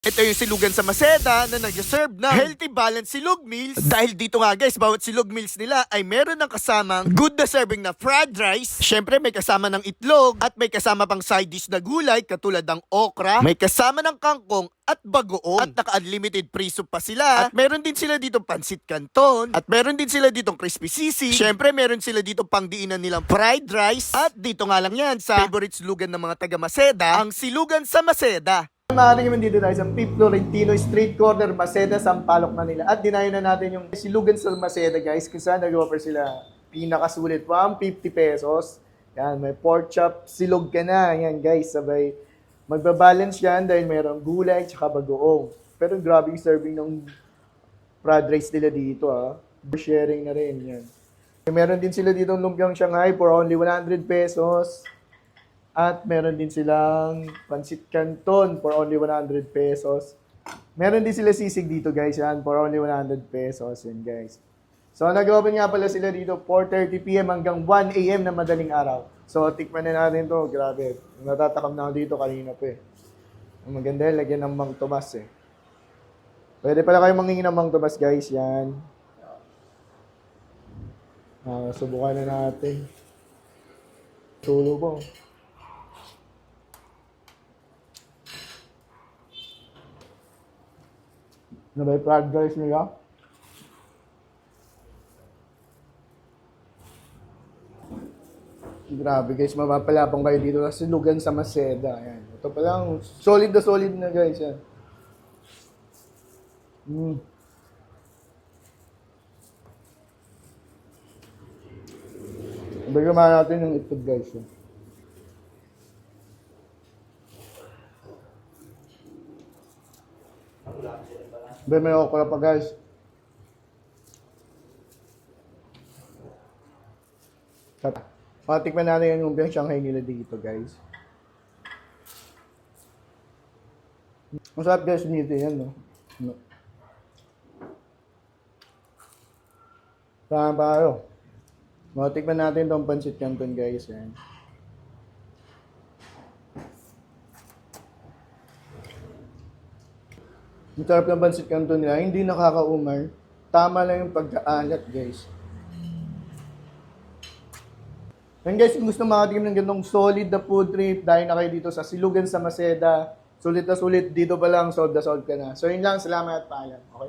Ito yung silugan sa Maseda na nag-serve ng healthy balance silog meals. Dahil dito nga guys, bawat silog meals nila ay meron ng kasamang good na serving na fried rice. Syempre may kasama ng itlog at may kasama pang side dish na gulay katulad ng okra. May kasama ng kangkong at bagoong. At naka-unlimited free soup pa sila. At meron din sila dito pansit canton. At meron din sila dito crispy sisig. Syempre meron sila dito pangdiinan nilang fried rice. At dito nga lang yan sa favorite silugan ng mga taga Maseda, ang silugan sa Maseda. Maaari naman dito tayo sa Pip Florentino Street Corner, Maceda, Sampaloc, Manila. At dinayo na natin yung silugan sa Maceda, guys. Kung saan nag-offer sila pinakasulit, 150 pesos. Yan, may pork chop, silog ka na. Yan, guys, sabay. Magbabalance yan dahil mayroong gulay at bagoong. Pero grabe yung serving ng fried rice nila dito, ah. Sharing na rin, yan. Meron din sila dito ng lumpiang Shanghai for only 100 pesos. At meron din silang pancit canton for only 100 pesos. Meron din sila sisig dito guys yan for only 100 pesos yan guys. So nag-open nga pala sila dito 4.30pm hanggang 1am na madaling araw. So tikman na natin to grabe. Natatakam na ako dito kanina pa eh. Ang maganda lagyan ng Mang Tomas eh. Pwede pala kayo mangingi ng Mang Tomas guys yan. Ah, subukan na natin. Tulo po. Na may fried rice nila. Grabe guys, mapapalapang kayo dito sa silugan sa Maceda. Ayan. Ito pa lang, solid na solid na guys. Yan. Mm. Bigyan natin yung itlog guys. Yan. Be, may okra pa guys. Patikman natin yung lumpiang Shanghai nila dito guys. Masarap guys nito yan no. no. Saan pa tayo? Matikman natin itong pancit canton guys. Yan. Ang sarap ng pancit canton nila, hindi nakakaumar. Tama lang yung pagkaalat, guys. And guys, kung gusto makatikim ng ganitong solid na food trip, dahil na kayo dito sa Silugan sa Maceda, sulit na sulit, dito pa lang, solve na solve ka na. So yun lang, salamat at paalam. Okay.